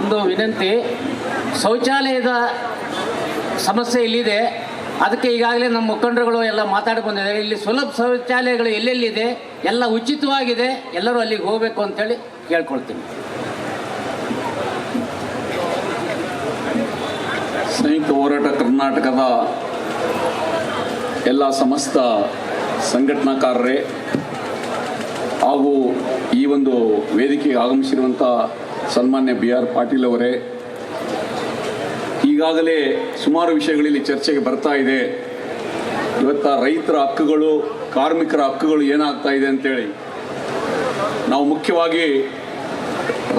ಒಂದು ವಿನಂತಿ. ಶೌಚಾಲಯದ ಸಮಸ್ಯೆ ಇಲ್ಲಿದೆ. ಅದಕ್ಕೆ ಈಗಾಗಲೇ ನಮ್ಮ ಮುಖಂಡರುಗಳು ಎಲ್ಲ ಮಾತಾಡಿ ಬಂದಿದ್ದಾರೆ. ಇಲ್ಲಿ ಸುಲಭ ಶೌಚಾಲಯಗಳು ಎಲ್ಲೆಲ್ಲಿದೆ? ಎಲ್ಲ ಉಚಿತವಾಗಿದೆ. ಎಲ್ಲರೂ ಅಲ್ಲಿಗೆ ಹೋಗಬೇಕು ಅಂತೇಳಿ ಕೇಳ್ಕೊಳ್ತೀನಿ. ಸಂಯುಕ್ತ ಹೋರಾಟ ಕರ್ನಾಟಕದ ಎಲ್ಲ ಸಮಸ್ತ ಸಂಘಟನಾಕಾರರೇ ಹಾಗೂ ಈ ಒಂದು ವೇದಿಕೆಗೆ ಆಗಮಿಸಿರುವಂಥ ಸನ್ಮಾನ್ಯ ಬಿ ಆರ್ ಪಾಟೀಲ್ ಅವರೇ, ಈಗಾಗಲೇ ಸುಮಾರು ವಿಷಯಗಳಲ್ಲಿ ಚರ್ಚೆಗೆ ಬರ್ತಾ ಇದೆ. ಇವತ್ತ ರೈತರ ಹಕ್ಕುಗಳು, ಕಾರ್ಮಿಕರ ಹಕ್ಕುಗಳು ಏನಾಗ್ತಾ ಇದೆ ಅಂತೇಳಿ. ನಾವು ಮುಖ್ಯವಾಗಿ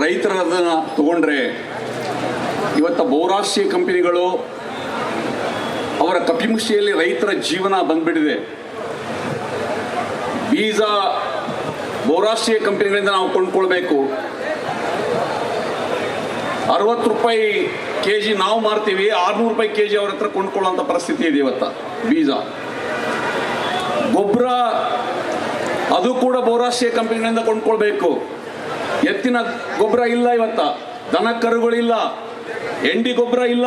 ರೈತರದನ್ನು ತಗೊಂಡ್ರೆ, ಇವತ್ತ ಬಹುರಾಷ್ಟ್ರೀಯ ಕಂಪನಿಗಳು ಅವರ ಕಪಿಮುಷ್ಟಿಯಲ್ಲಿ ರೈತರ ಜೀವನ ಬಂದ್ಬಿಟ್ಟಿದೆ. ಬೀಜ ಬಹುರಾಷ್ಟ್ರೀಯ ಕಂಪನಿಗಳಿಂದ ನಾವು ಕೊಂಡ್ಕೊಳ್ಬೇಕು. ಅರವತ್ತು ರೂಪಾಯಿ ಕೆ ಜಿ ನಾವು ಮಾರ್ತೀವಿ, ಆರ್ನೂರು ರೂಪಾಯಿ ಕೆ ಜಿ ಅವ್ರ ಹತ್ರ ಕೊಂಡ್ಕೊಳ್ಳುವಂಥ ಪರಿಸ್ಥಿತಿ ಇದೆ ಇವತ್ತ, ಬೀಜ. ಗೊಬ್ಬರ, ಅದು ಕೂಡ ಬಹುರಾಷ್ಟ್ರೀಯ ಕಂಪನಿಗಳಿಂದ ಕೊಂಡ್ಕೊಳ್ಬೇಕು. ಎತ್ತಿನ ಗೊಬ್ಬರ ಇಲ್ಲ ಇವತ್ತ, ದನ ಕರುಗಳಿಲ್ಲ ಎಂಡಿ ಗೊಬ್ಬರ ಇಲ್ಲ.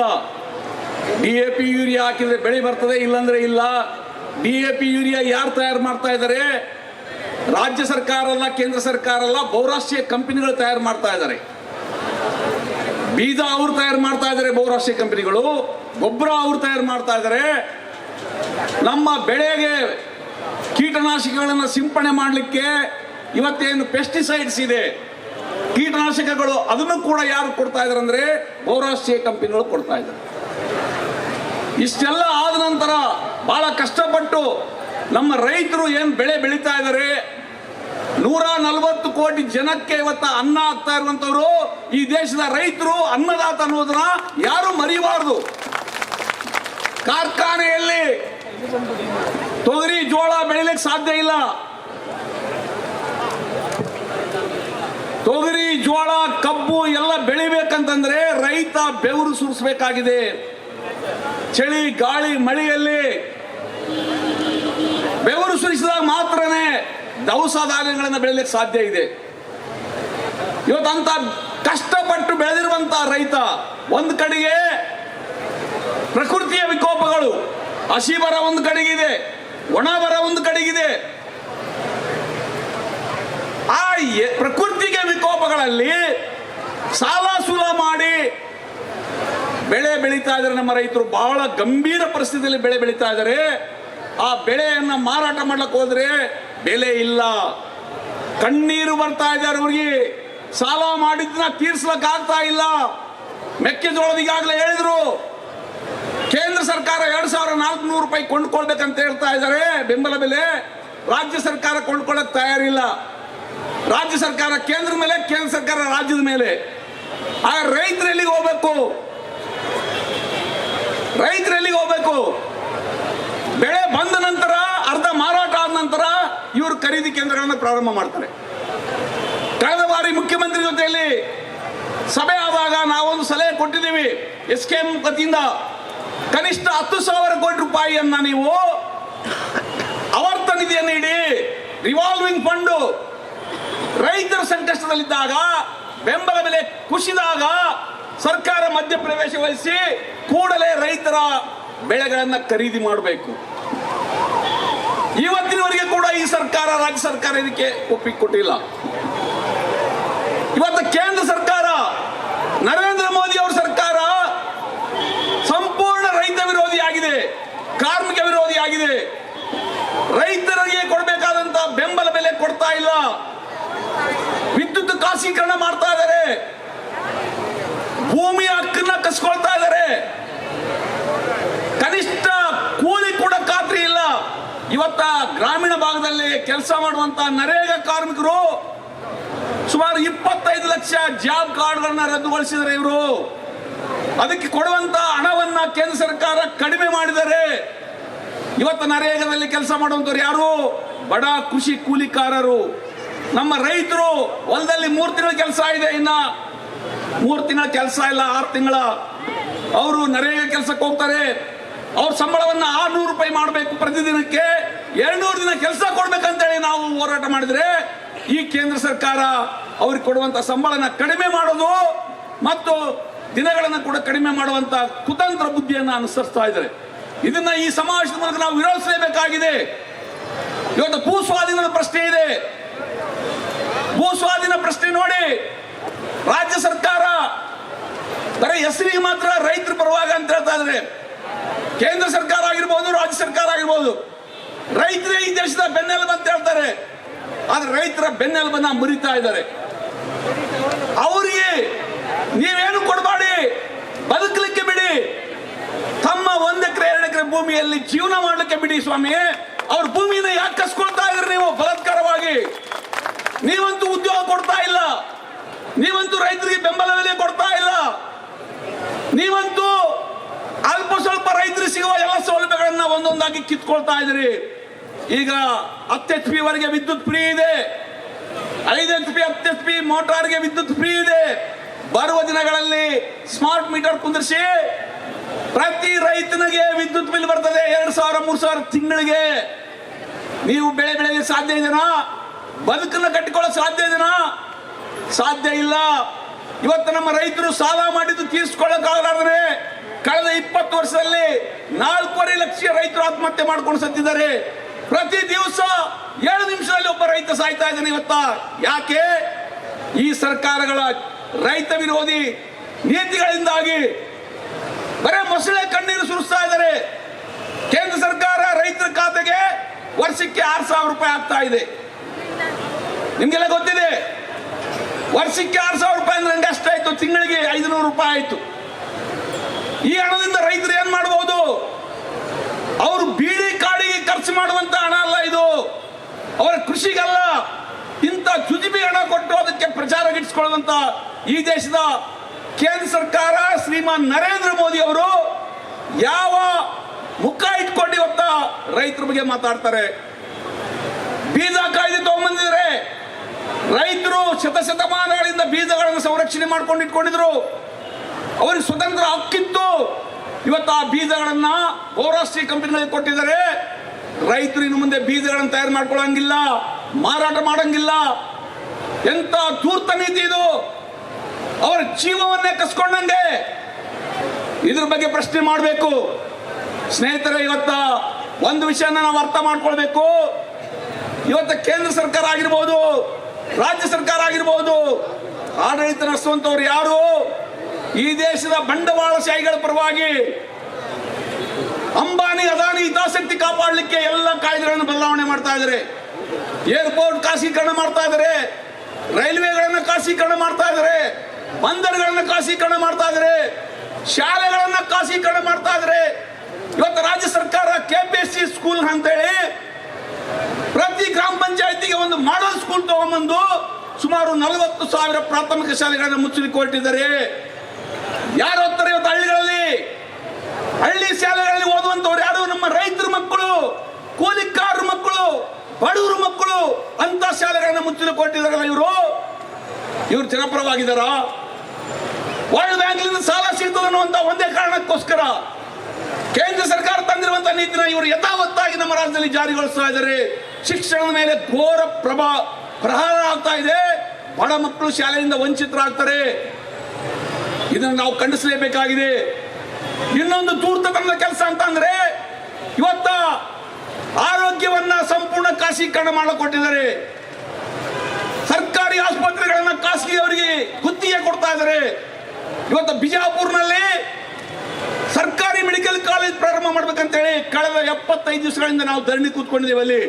ಡಿ ಎ ಪಿ ಯೂರಿಯಾ ಹಾಕಿದ್ರೆ ಬೆಳೆ ಬರ್ತದೆ, ಇಲ್ಲಾಂದ್ರೆ ಇಲ್ಲ. ಡಿ ಎ ಪಿ ಯೂರಿಯಾ ಯಾರು ತಯಾರು ಮಾಡ್ತಾ ಇದ್ದಾರೆ ರಾಜ್ಯ ಸರ್ಕಾರ ಅಲ್ಲ ಕೇಂದ್ರ ಸರ್ಕಾರ ಅಲ್ಲ ಬಹುರಾಷ್ಟ್ರೀಯ ಕಂಪನಿಗಳು ತಯಾರು ಮಾಡ್ತಾ ಇದ್ದಾರೆ ಬೀಜ ಅವ್ರು ತಯಾರು ಮಾಡ್ತಾ ಇದ್ದಾರೆ ಬಹುರಾಷ್ಟ್ರೀಯ ಕಂಪನಿಗಳು. ಗೊಬ್ಬರ ಅವ್ರು ತಯಾರು ಮಾಡ್ತಾ ಇದ್ದಾರೆ ನಮ್ಮ ಬೆಳೆಗೆ ಕೀಟನಾಶಕಗಳನ್ನು ಸಿಂಪಡಣೆ ಮಾಡಲಿಕ್ಕೆ ಇವತ್ತೇನು ಪೆಸ್ಟಿಸೈಡ್ಸ್ ಇದೆ. ಕೀಟನಾಶಕಗಳು ಅದನ್ನು ಕೂಡ ಯಾರು ಕೊಡ್ತಾ ಇದ್ದಾರೆ ಅಂದ್ರೆ ಬಹುರಾಷ್ಟ್ರೀಯ ಕಂಪನಿಗಳು ಕೊಡ್ತಾ ಇದ್ದಾರೆ ಇಷ್ಟೆಲ್ಲ ಆದ ನಂತರ ಬಹಳ ಕಷ್ಟಪಟ್ಟು ನಮ್ಮ ರೈತರು ಏನು ಬೆಳೆ ಬೆಳೀತಾ ಇದ್ದಾರೆ ನೂರ ನಲವತ್ತು ಕೋಟಿ ಜನಕ್ಕೆ ಇವತ್ತ ಅನ್ನ ಆಗ್ತಾ ಇರುವಂತವ್ರು ಈ ದೇಶದ ರೈತರು ಅನ್ನದಾತ ಅನ್ನೋದನ್ನ ಯಾರು ಮರಿಬಾರದು. ಕಾರ್ಖಾನೆಯಲ್ಲಿ ತೊಗರಿ, ಜೋಳ ಬೆಳಿಲಿಕ್ಕೆ ಸಾಧ್ಯ ಇಲ್ಲ. ತೊಗರಿ, ಜೋಳ, ಕಬ್ಬು ಎಲ್ಲ ಬೆಳಿಬೇಕಂತಂದ್ರೆ ರೈತ ಬೆವರು ಸುರಿಸಬೇಕಾಗಿದೆ. ಚಳಿ, ಗಾಳಿ, ಮಳೆಯಲ್ಲಿ ಬೆವರು ಸುರಿಸಿದಾಗ ಮಾತ್ರನೇ ದವಸ ಧಾನ್ಯಗಳನ್ನು ಬೆಳಿಲಿಕ್ಕೆ ಸಾಧ್ಯ ಇದೆ. ಇವತ್ತಂತ ಕಷ್ಟಪಟ್ಟು ಬೆಳೆದಿರುವಂತ ರೈತ ಒಂದು ಕಡೆಗೆ ಪ್ರಕೃತಿಯ ವಿಕೋಪಗಳು, ಹಸಿ ಬರ ಒಂದು ಕಡೆಗಿದೆ ಒಣ ಬರ ಒಂದು ಕಡೆಗಿದೆ ಆ ಪ್ರಕೃತಿಗೆ ವಿಕೋಪಗಳಲ್ಲಿ ಸಾಲ ಸೂಲ ಮಾಡಿ ಬೆಳೆ ಬೆಳೀತಾ ಇದ್ರೆ ನಮ್ಮ ರೈತರು. ಬಹಳ ಗಂಭೀರ ಪರಿಸ್ಥಿತಿಯಲ್ಲಿ ಬೆಳೆ ಬೆಳೀತಾ ಇದ್ದಾರೆ. ಆ ಬೆಳೆಯನ್ನ ಮಾರಾಟ ಮಾಡ್ಲಿಕ್ಕೆ ಹೋದ್ರೆ ಬೆಲೆ ಇಲ್ಲ. ಕಣ್ಣೀರು ಬರ್ತಾ ಇದ್ದಾರೆ ಅವ್ರಿಗೆ. ಸಾಲ ಮಾಡಿದ್ದನ್ನ ತೀರ್ಸ್ಲಕ್ ಆಗ್ತಾ ಇಲ್ಲ. ಮೆಕ್ಕೆಜೋಳದ ಈಗಾಗಲೇ ಹೇಳಿದ್ರು. ಕೇಂದ್ರ ಸರ್ಕಾರ ಎರಡ್ ಸಾವಿರ ನಾಲ್ಕುನೂರು ರೂಪಾಯಿ ಕೊಂಡ್ಕೊಳ್ಬೇಕಂತ ಹೇಳ್ತಾ ಇದ್ದಾರೆ. ಬೆಂಬಲ ಬೆಲೆ. ರಾಜ್ಯ ಸರ್ಕಾರ ಕೊಂಡ್ಕೊಳ್ಳಕ್ ತಯಾರಿಲ್ಲ. ರಾಜ್ಯ ಸರ್ಕಾರ ಕೇಂದ್ರ ಮೇಲೆ, ಕೇಂದ್ರ ಸರ್ಕಾರ ರಾಜ್ಯದ ಮೇಲೆ. ಆ ರೈತರು ಎಲ್ಲಿಗೆ ಹೋಗ್ಬೇಕು? ರೈತರು ಎಲ್ಲಿಗೆ ಹೋಗ್ಬೇಕು? ಬೆಳೆ ಬಂದ ನಂತರ, ಅರ್ಧ ಮಾರಾಟ ಆದ ನಂತರ ಇವರು ಖರೀದಿ ಕೇಂದ್ರಗಳನ್ನು ಪ್ರಾರಂಭ ಮಾಡ್ತಾರೆ. ಕಳೆದ ಬಾರಿ ಮುಖ್ಯಮಂತ್ರಿ ಜೊತೆಯಲ್ಲಿ ಸಭೆ ಆದಾಗ ನಾವೊಂದು ಸಲಹೆ ಕೊಟ್ಟಿದ್ದೀವಿ. ಎಸ್ ಕೆ ಎಂ ವತಿಯಿಂದ ಕನಿಷ್ಠ ಹತ್ತು ಸಾವಿರ ಕೋಟಿ ರೂಪಾಯಿಯನ್ನ ನೀವು ಆವರ್ತ ನಿಧಿಯನ್ನು ಇಡಿ ರಿವಾಲ್ವಿಂಗ್ ಫಂಡು ರೈತರ ಸಂಕಷ್ಟದಲ್ಲಿದ್ದಾಗ, ಬೆಂಬಲ ಬೆಲೆ ಕುಸಿದಾಗ ಸರ್ಕಾರ ಮಧ್ಯಪ್ರವೇಶ ವಹಿಸಿ ಕೂಡಲೇ ರೈತರ ಬೆಳೆಗಳನ್ನು ಖರೀದಿ ಮಾಡಬೇಕು. ಈ ಸರ್ಕಾರ, ರಾಜ್ಯ ಸರ್ಕಾರ ಇದಕ್ಕೆ ಒಪ್ಪಿಗೆ ಕೊಟ್ಟಿಲ್ಲ. ಇವತ್ತು ಕೇಂದ್ರ ಸರ್ಕಾರ, ನರೇಂದ್ರ ಮೋದಿ ಅವರ ಸರ್ಕಾರ ಸಂಪೂರ್ಣ ರೈತ ವಿರೋಧಿ ಆಗಿದೆ, ಕಾರ್ಮಿಕ ವಿರೋಧಿ ಆಗಿದೆ. ರೈತರಿಗೆ ಕೊಡಬೇಕಾದಂತ ಬೆಂಬಲ ಬೆಲೆ ಕೊಡ್ತಾ ಇಲ್ಲ. ವಿದ್ಯುತ್ ಖಾಸೀಕರಣ ಮಾಡ್ತಾ ಇದ್ದಾರೆ ಭೂಮಿಯ ಹಕ್ಕನ್ನ ಕಸ್ಕೊಳ್ತಾ ಇದ್ದಾರೆ ಕನಿಷ್ಠ ಕೂಲಿ ಕೂಡ ಖಾತ್ರಿ ಇಲ್ಲ ಇವತ್ತ ಗ್ರಾಮೀಣ ಭಾಗದಲ್ಲಿ ಕೆಲಸ ಮಾಡುವಂತ ನರೇಗಾ ಕಾರ್ಮಿಕರು ಸುಮಾರು ಇಪ್ಪತ್ತೈದು ಲಕ್ಷ ಜಾಬ್ ಕಾರ್ಡ್ಗಳನ್ನ ರದ್ದುಗೊಳಿಸಿದರೆ ಇವರು. ಅದಕ್ಕೆ ಕೊಡುವಂತ ಹಣವನ್ನ ಕೇಂದ್ರ ಸರ್ಕಾರ ಕಡಿಮೆ ಮಾಡಿದರೆ ಇವತ್ತು ನರೇಗಾದಲ್ಲಿ ಕೆಲಸ ಮಾಡುವಂತವ್ರು ಯಾರು? ಬಡ ಕೃಷಿ ಕೂಲಿಕಾರರು. ನಮ್ಮ ರೈತರು ಹೊಲದಲ್ಲಿ ಮೂರು ತಿಂಗಳ ಕೆಲಸ ಇದೆ ಇನ್ನ. ಮೂರು ತಿಂಗಳ ಕೆಲಸ ಇಲ್ಲ, ಆರು ತಿಂಗಳ. ಅವರು ನರೇಗಾ ಕೆಲಸಕ್ಕೆ ಹೋಗ್ತಾರೆ. ಅವ್ರ ಸಂಬಳವನ್ನ ಆರ್ನೂರು ರೂಪಾಯಿ ಮಾಡಬೇಕು ಪ್ರತಿದಿನಕ್ಕೆ. ಎರಡ್ನೂರು ದಿನ ಕೆಲಸ ಕೊಡ್ಬೇಕಂತೇಳಿ ನಾವು ಹೋರಾಟ ಮಾಡಿದ್ರೆ ಈ ಕೇಂದ್ರ ಸರ್ಕಾರ ಅವ್ರಿಗೆ ಕೊಡುವಂತ ಸಂಬಳನ ಕಡಿಮೆ ಮಾಡೋದು ಮತ್ತು ದಿನಗಳನ್ನು ಕೂಡ ಕಡಿಮೆ ಮಾಡುವಂತ ಕುತಂತ್ರ ಬುದ್ಧಿಯನ್ನು ಅನುಸರಿಸ್ತಾ ಇದ್ದಾರೆ. ಇದನ್ನ ಈ ಸಮಾವೇಶದ ಮೂಲಕ ನಾವು ವಿರೋಧಿಸಲೇಬೇಕಾಗಿದೆ. ಇವತ್ತು ಭೂ ಸ್ವಾಧೀನದ ಪ್ರಶ್ನೆ ಇದೆ. ಭೂ ಸ್ವಾಧೀನ ಪ್ರಶ್ನೆ ನೋಡಿ. ರಾಜ್ಯ ಸರ್ಕಾರ ಬರೀ ಹೆಸರಿಗೆ ಮಾತ್ರ ರೈತರ ಪರವಾಗಿ ಅಂತ ಹೇಳ್ತಾ ಇದ್ರೆ ಕೇಂದ್ರ ಸರ್ಕಾರ ಆಗಿರ್ಬೋದು, ರಾಜ್ಯ ಸರ್ಕಾರ ಆಗಿರ್ಬೋದು. ರೈತರೇ ಈ ದೇಶದ ಬೆನ್ನೆಲುಬು ಅಂತ ಹೇಳ್ತಾರೆ. ಆದ್ರೆ ರೈತರ ಬೆನ್ನೆಲುಬನ್ನ ಮುರಿತಾ ಇದ್ದಾರೆ. ಅವರಿಗೆ ನೀವೇನು ಕೊಡಬೇಡಿ? ಬದುಕಲಿಕ್ಕೆ ಬಿಡಿ. ತಮ್ಮ ಒಂದ್ ಎಕರೆ, ಎರಡು ಎಕರೆ ಭೂಮಿಯಲ್ಲಿ ಜೀವನ ಮಾಡಲಿಕ್ಕೆ ಬಿಡಿ ಸ್ವಾಮಿ. ಅವ್ರ ಭೂಮಿನ ಯಾಕೆ ಕಸ್ಕೊಳ್ತಾ ಇದ್ರಿ ನೀವು ಬಲಾತ್ಕಾರವಾಗಿ ನೀವಂತೂ ಉದ್ಯೋಗ ಕೊಡ್ತಾ ಇಲ್ಲ ನೀವಂತೂ ರೈತರಿಗೆ ಬೆಂಬಲ ಬೆಲೆ ಕೊಡ್ತಾ ಇಲ್ಲ ನೀವಂತೂ ಅಲ್ಪ ಸ್ವಲ್ಪ ರೈತರಿಗೆ ಸಿಗುವ ಎಲ್ಲ ಸೌಲಭ್ಯಗಳನ್ನ ಒಂದೊಂದಾಗಿ ಕಿತ್ಕೊಳ್ತಾ ಇದ್ರಿ ಈಗ ಹತ್ತು ಎಚ್ ಪಿ ವರೆಗೆ ವಿದ್ಯುತ್ ಫ್ರೀ ಇದೆ. ಐದು ಎಚ್ ಪಿ ಹತ್ತು ಎಚ್ ಪಿ ಮೋಟಾರ್ಗೆ ವಿದ್ಯುತ್ ಫ್ರೀ ಇದೆ. ಬರುವ ದಿನಗಳಲ್ಲಿ ಸ್ಮಾರ್ಟ್ ಮೀಟರ್ ಕುಂದಿರಿಸಿ ಪ್ರತಿ ರೈತನಿಗೆ ವಿದ್ಯುತ್ ಬಿಲ್ ಬರ್ತದೆ ಎರಡು ಸಾವಿರ, ಮೂರು ಸಾವಿರ ತಿಂಗಳಿಗೆ. ನೀವು ಬೆಳೆ ಬೆಳೆಯಲು ಸಾಧ್ಯ ಇದೆನಾ? ಬದುಕನ್ನು ಕಟ್ಟಿಕೊಳ್ಳೋಕೆ ಸಾಧ್ಯ ಇದೆನಾ? ಸಾಧ್ಯ ಇಲ್ಲ. ಇವತ್ತು ನಮ್ಮ ರೈತರು ಸಾಲ ಮಾಡಿದ್ದು ತೀರಿಸಿಕೊಳ್ಳಕ್ಕಾಗಲಾರ್ದ್ರೆ ಕಳೆದ ಇಪ್ಪತ್ತು ವರ್ಷದಲ್ಲಿ ನಾಲ್ಕೂವರೆ ಲಕ್ಷ ರೈತರು ಆತ್ಮಹತ್ಯೆ ಮಾಡ್ಕೊಂಡು ಸತ್ತಿದ್ದಾರೆ. ಪ್ರತಿ ದಿವಸ ಏಳು ನಿಮಿಷದಲ್ಲಿ ಒಬ್ಬ ರೈತ ಸಾಯ್ತಾ ಇದ್ದಾನೆ ಇವತ್ತ. ಯಾಕೆ? ಈ ಸರ್ಕಾರಗಳ ರೈತ ವಿರೋಧಿ ನೀತಿಗಳಿಂದಾಗಿ ಬರೇ ಮೊಸಳೆ ಕಣ್ಣೀರು ಸುರಿಸ್ತಾ ಇದ್ದಾರೆ. ಕೇಂದ್ರ ಸರ್ಕಾರ ರೈತರ ಖಾತೆಗೆ ವರ್ಷಕ್ಕೆ ಆರು ಸಾವಿರ ರೂಪಾಯಿ ಆಗ್ತಾ ಇದೆ. ನಿಮ್ಗೆಲ್ಲ ಗೊತ್ತಿದೆ? ವರ್ಷಕ್ಕೆ ಆರು ಸಾವಿರ ರೂಪಾಯಿ ಅಂದ್ರೆ ನಂಗೆ ಅಷ್ಟಾಯ್ತು. ತಿಂಗಳಿಗೆ ಐದುನೂರು ರೂಪಾಯಿ ಆಯ್ತು. ಈ ಹಣದಿಂದ ರೈತರು ಏನ್ ಮಾಡಬಹುದು ಅವರು ಬೀಡಿ ಕಾಡಿಗೆ ಖರ್ಚು ಮಾಡುವಂತ ಹಣ ಅಲ್ಲ ಇದು. ಅವರ ಕೃಷಿಗಲ್ಲ. ಇಂಥ ಚುಜಿಬಿ ಹಣ ಕೊಟ್ಟು ಅದಕ್ಕೆ ಪ್ರಚಾರ ಗಿಟ್ಟಿಸ್ಕೊಳ್ಳುವಂತ ಈ ದೇಶದ ಕೇಂದ್ರ ಸರ್ಕಾರ ಶ್ರೀಮಾನ್ ನರೇಂದ್ರ ಮೋದಿ ಅವರು ಯಾವ ಮುಖ ಇಟ್ಕೊಂಡು ಇವತ್ತ ರೈತರ ಬಗ್ಗೆ ಮಾತಾಡ್ತಾರೆ. ಬೀಜ ಕಾಯ್ದೆ ತಗೊಂಡ್ಬಂದಿದ್ರೆ ರೈತರು ಶತಶತಮಾನಗಳಿಂದ ಬೀಜಗಳನ್ನು ಸಂರಕ್ಷಣೆ ಮಾಡ್ಕೊಂಡು ಇಟ್ಕೊಂಡಿದ್ರು. ಅವರಿಗೆ ಸ್ವತಂತ್ರ ಹಕ್ಕಿತ್ತು. ಇವತ್ತು ಆ ಬೀಜಗಳನ್ನ ಪೌರಾಷ್ಟ್ರೀಯ ಕಂಪನಿಗಳಿಗೆ ಕೊಟ್ಟಿದ್ದಾರೆ. ರೈತರು ಇನ್ನು ಮುಂದೆ ಬೀಜಗಳನ್ನು ತಯಾರು ಮಾಡ್ಕೊಳ್ಳಂಗಿಲ್ಲ, ಮಾರಾಟ ಮಾಡಂಗಿಲ್ಲ. ಎಂತ ತೂರ್ತ ನೀತಿ ಇದು. ಅವರ ಜೀವವನ್ನೇ ಕಸ್ಕೊಂಡಂಗೆ. ಇದ್ರ ಬಗ್ಗೆ ಪ್ರಶ್ನೆ ಮಾಡಬೇಕು. ಸ್ನೇಹಿತರೆ, ಇವತ್ತ ಒಂದು ವಿಷಯನ ನಾವು ಅರ್ಥ ಮಾಡ್ಕೊಳ್ಬೇಕು. ಇವತ್ತು ಕೇಂದ್ರ ಸರ್ಕಾರ ಆಗಿರ್ಬೋದು, ರಾಜ್ಯ ಸರ್ಕಾರ ಆಗಿರ್ಬೋದು, ಆಡಳಿತ ನಡೆಸುವಂತವ್ರು ಯಾರು? ಈ ದೇಶದ ಬಂಡವಾಳಶಾಹಿಗಳ ಪರವಾಗಿ ಅಂಬಾನಿ, ಅದಾನಿ ಹಿತಾಸಕ್ತಿ ಕಾಪಾಡಲಿಕ್ಕೆ ಎಲ್ಲ ಕಾಯ್ದೆಗಳನ್ನು ಬದಲಾವಣೆ ಮಾಡ್ತಾ ಇದ್ದಾರೆ. ಏರ್ಪೋರ್ಟ್ ಖಾಸೀಕರಣ ಮಾಡ್ತಾ ಇದ್ದಾರೆ. ರೈಲ್ವೆಗಳನ್ನು ಖಾಸೀಕರಣ ಮಾಡ್ತಾ ಇದ್ದಾರೆ. ಬಂದರುಗಳನ್ನು ಖಾಸೀಕರಣ ಮಾಡ್ತಾ ಇದ್ದಾರೆ. ಶಾಲೆಗಳನ್ನು ಖಾಸೀಕರಣ ಮಾಡ್ತಾ ಇದ್ದಾರೆ. ಇವತ್ತು ರಾಜ್ಯ ಸರ್ಕಾರ K P S C school ಅಂತೇಳಿ ಪ್ರತಿ ಗ್ರಾಮ ಪಂಚಾಯತಿಗೆ ಒಂದು ಮಾಡಲ್ ಸ್ಕೂಲ್ ತಗೊಂಬಂದು ಸುಮಾರು ನಲವತ್ತು ಸಾವಿರ ಪ್ರಾಥಮಿಕ ಶಾಲೆಗಳನ್ನು ಮುಚ್ಚಲಿಕ್ಕೆ ಹೊರಟಿದ್ದಾರೆ. ಯಾರು ಓದ್ತಾರೆ ಇವತ್ತು ಹಳ್ಳಿಗಳಲ್ಲಿ? ಹಳ್ಳಿ ಶಾಲೆಗಳಲ್ಲಿ ಓದುವಂತವ್ರು ಯಾರು? ನಮ್ಮ ರೈತರ ಮಕ್ಕಳು ಕೂಲಿಕಾರರ ಮಕ್ಕಳು, ಬಡವರ ಮಕ್ಕಳು ಅಂತ ಶಾಲೆಗಳನ್ನ ಮುಚ್ಚಲು ಕೊಟ್ಟಿದ್ದಾರಲ್ಲ ಇವರು? ಇವರು ಜನಪರವಾಗಿದ್ದಾರ? ವರ್ಲ್ಡ್ ಬ್ಯಾಂಕ್ನಿಂದ ಸಾಲ ಸಿಗ್ತದೆ ಅನ್ನುವಂತ ಒಂದೇ ಕಾರಣಕ್ಕೋಸ್ಕರ ಕೇಂದ್ರ ಸರ್ಕಾರ ತಂದಿರುವಂತಹ ನೀತಿನ ಇವರು ಯಥಾವತ್ತಾಗಿ ನಮ್ಮ ರಾಜ್ಯದಲ್ಲಿ ಜಾರಿಗೊಳಿಸ್ತಾ ಇದ್ದಾರೆ. ಶಿಕ್ಷಣದ ಮೇಲೆ ಘೋರ ಪ್ರಭಾ ಪ್ರಹಾರ ಆಗ್ತಾ ಇದೆ. ಬಡ ಮಕ್ಕಳು ಶಾಲೆಯಿಂದ ವಂಚಿತರಾಗ್ತಾರೆ. ಇದನ್ನು ನಾವು ಖಂಡಿಸಲೇಬೇಕಾಗಿದೆ. ಇನ್ನೊಂದು ಧೂರ್ತತನದ ಕೆಲಸ ಅಂತಂದ್ರೆ ಇವತ್ತ ಆರೋಗ್ಯವನ್ನ ಸಂಪೂರ್ಣ ಖಾಸಗೀಕರಣ ಮಾಡಿಕೊಟ್ಟಿದ್ದಾರೆ. ಸರ್ಕಾರಿ ಆಸ್ಪತ್ರೆಗಳನ್ನ ಖಾಸಗಿಯವರಿಗೆ ಗುತ್ತಿಗೆ ಕೊಡ್ತಾ ಇದ್ದಾರೆ. ಇವತ್ತು ಬಿಜಾಪುರ್ನಲ್ಲಿ ಸರ್ಕಾರಿ ಮೆಡಿಕಲ್ ಕಾಲೇಜ್ ಪ್ರಾರಂಭ ಮಾಡ್ಬೇಕಂತೇಳಿ ಕಳೆದ ಎಪ್ಪತ್ತೈದು ದಿವಸಗಳಿಂದ ನಾವು ಧರಣಿ ಕೂತ್ಕೊಂಡಿದ್ದೇವೆ ಅಲ್ಲಿ.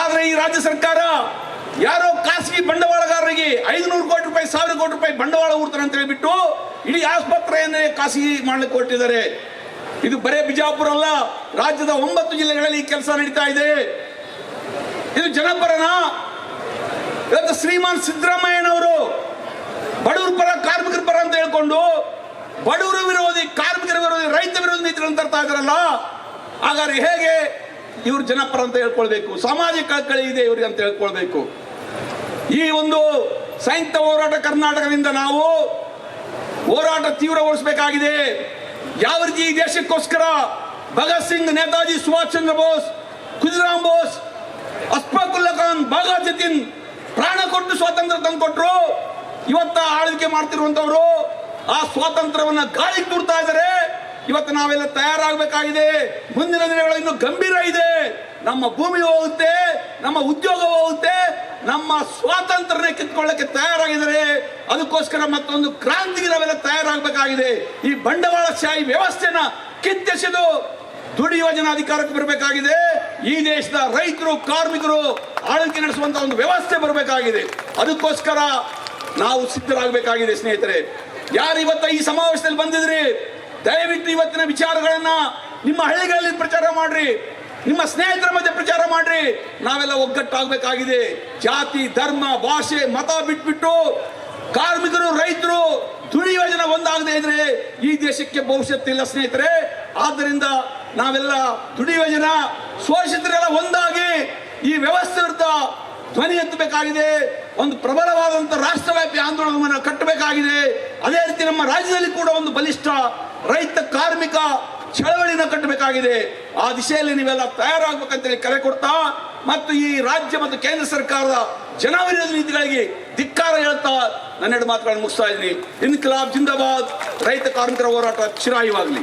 ಆದ್ರೆ ಈ ರಾಜ್ಯ ಸರ್ಕಾರ ಯಾರೋ ಖಾಸಗಿ ಬಂಡವಾಳಗಾರರಿಗೆ ರೂಪಾಯಿ ಸಾವಿರ ಕೋಟಿ ರೂಪಾಯಿ ಬಂಡವಾಳ ಹೂಡ್ತಾರೆ ಅಂತ ಹೇಳಿಬಿಟ್ಟು ಇಡೀ ಆಸ್ಪತ್ರೆಯನ್ನೇ ಖಾಸಗಿ ಮಾಡಲಿಕ್ಕೆ ಕೊಟ್ಟಿದ್ದಾರೆ ಇದು ಬರೇ ಬಿಜಾಪುರ ಅಲ್ಲ, ರಾಜ್ಯದ ಒಂಬತ್ತು ಜಿಲ್ಲೆಗಳಲ್ಲಿ ಈ ಕೆಲಸ ನಡೀತಾ ಇದೆ. ಇದು ಜನಪರನ. ಇವತ್ತು ಶ್ರೀಮಾನ್ ಸಿದ್ದರಾಮಯ್ಯನವರು ಬಡವರ ಪರ, ಕಾರ್ಮಿಕರ ಪರ ಅಂತ ಹೇಳ್ಕೊಂಡು ಬಡವರ ವಿರೋಧಿ, ಕಾರ್ಮಿಕರ ವಿರೋಧಿ, ರೈತ ವಿರೋಧಿ ನೀತಿಗಳನ್ನು ತರ್ತಾ ಇದ್ರಲ್ಲ ಹಾಗಾದ್ರೆ ಹೇಗೆ ಇವರು ಜನಪರ ಅಂತ ಹೇಳ್ಕೊಳ್ಬೇಕು? ಸಾಮಾಜಿಕ ಕಳಕಳಿ ಇದೆ ಇವರಿಗೆ ಅಂತ ಹೇಳ್ಕೊಳ್ಬೇಕು. ಈ ಒಂದು ಸಂಯುಕ್ತ ಹೋರಾಟ ಕರ್ನಾಟಕದಿಂದ ನಾವು ಹೋರಾಟ ತೀವ್ರಗೊಳಿಸಬೇಕಾಗಿದೆ. ಯಾವ ರೀತಿ ಈ ದೇಶಕ್ಕೋಸ್ಕರ ಭಗತ್ ಸಿಂಗ್, ನೇತಾಜಿ ಸುಭಾಷ್ ಚಂದ್ರ ಬೋಸ್, ಖುದಿರಾಮ್ ಬೋಸ್, ಅಸ್ಫಾಕುಲ್ಲಾ ಖಾನ್ ಬಾಗಾ ಜತಿನ್ ಪ್ರಾಣ ಕೊಟ್ಟು ಸ್ವಾತಂತ್ರ್ಯ ತಂದುಕೊಟ್ರು. ಇವತ್ತ ಆಳ್ವಿಕೆ ಮಾಡ್ತಿರುವಂತವರು ಆ ಸ್ವಾತಂತ್ರ್ಯವನ್ನ ಗಾಳಿಗೆ ದೂರ್ತಾ ಇದ್ದಾರೆ. ಇವತ್ತು ನಾವೆಲ್ಲ ತಯಾರಾಗಬೇಕಾಗಿದೆ. ಮುಂದಿನ ದಿನಗಳು ಇನ್ನು ಗಂಭೀರ ಇದೆ. ನಮ್ಮ ಭೂಮಿ ಹೋಗುತ್ತೆ, ನಮ್ಮ ಉದ್ಯೋಗ ಹೋಗುತ್ತೆ ನಮ್ಮ ಸ್ವಾತಂತ್ರ್ಯ ಕಿತ್ಕೊಳ್ಳಕ್ಕೆ ತಯಾರಾಗಿದ್ದಾರೆ. ಅದಕ್ಕೋಸ್ಕರ ಮತ್ತೊಂದು ಕ್ರಾಂತಿಗೆ ನಾವೆಲ್ಲ ತಯಾರಾಗಬೇಕಾಗಿದೆ. ಈ ಬಂಡವಾಳಶಾಹಿ ವ್ಯವಸ್ಥೆನ ಕಿತ್ತೆಸೆದು ದುಡಿಯುವ ಜನ ಅಧಿಕಾರಕ್ಕೆ ಬರಬೇಕಾಗಿದೆ. ಈ ದೇಶದ ರೈತರು, ಕಾರ್ಮಿಕರು ಆಳ್ವಿಕೆ ನಡೆಸುವಂತ ಒಂದು ವ್ಯವಸ್ಥೆ ಬರಬೇಕಾಗಿದೆ. ಅದಕ್ಕೋಸ್ಕರ ನಾವು ಸಿದ್ಧರಾಗಬೇಕಾಗಿದೆ ಸ್ನೇಹಿತರೆ. ಯಾರು ಇವತ್ತ ಈ ಸಮಾವೇಶದಲ್ಲಿ ಬಂದಿದ್ರಿ? ದಯವಿಟ್ಟು ಇವತ್ತಿನ ವಿಚಾರಗಳನ್ನ ನಿಮ್ಮ ಹಳ್ಳಿಗಳಲ್ಲಿ ಪ್ರಚಾರ ಮಾಡ್ರಿ. ನಿಮ್ಮ ಸ್ನೇಹಿತರ ಮಧ್ಯೆ ಪ್ರಚಾರ ನಾವೆಲ್ಲ ಒಗ್ಗಟ್ಟಾಗಬೇಕಾಗಿದೆ. ಜಾತಿ, ಧರ್ಮ, ಭಾಷೆ, ಮತ ಬಿಟ್ಬಿಟ್ಟು ಕಾರ್ಮಿಕರು, ರೈತರು ದುಡಿಯುವ ಜನ ಒಂದಾಗದೆ ಇದ್ರೆ ಈ ದೇಶಕ್ಕೆ ಭವಿಷ್ಯತ್ತಿಲ್ಲ ಸ್ನೇಹಿತರೆ. ಆದ್ದರಿಂದ ನಾವೆಲ್ಲ ದುಡಿಯುವ ಜನ ಶೋಷಿತರೆಲ್ಲ ಒಂದಾಗಿ ಈ ವ್ಯವಸ್ಥೆ ಧ್ವನಿ ಎತ್ತಬೇಕಾಗಿದೆ. ಒಂದು ಪ್ರಬಲವಾದಂಥ ರಾಷ್ಟ್ರವ್ಯಾಪಿ ಆಂದೋಲನವನ್ನು ಕಟ್ಟಬೇಕಾಗಿದೆ. ಅದೇ ರೀತಿ ನಮ್ಮ ರಾಜ್ಯದಲ್ಲಿ ಕೂಡ ಒಂದು ಬಲಿಷ್ಠ ರೈತ ಕಾರ್ಮಿಕ ಚಳವಳಿನ ಕಟ್ಟಬೇಕಾಗಿದೆ. ಆ ದಿಶೆಯಲ್ಲಿ ನೀವೆಲ್ಲ ತಯಾರಾಗಬೇಕಂತೇಳಿ ಕರೆ ಕೊಡ್ತಾ ಮತ್ತು ಈ ರಾಜ್ಯ ಮತ್ತು ಕೇಂದ್ರ ಸರ್ಕಾರದ ಜನವಿರೋಧ ನೀತಿಗಳಿಗೆ ಧಿಕ್ಕಾರ ಹೇಳ್ತಾ ನನ್ನೆರಡು ಮಾತುಗಳನ್ನು ಮುಗಿಸ್ತಾ ಇದ್ದೀನಿ. ಇನ್ಕಲಾಬ್ ಜಿಂದಾಬಾದ್. ರೈತ ಕಾರ್ಮಿಕರ ಹೋರಾಟ ಚಿರಾಯುವಾಗಲಿ.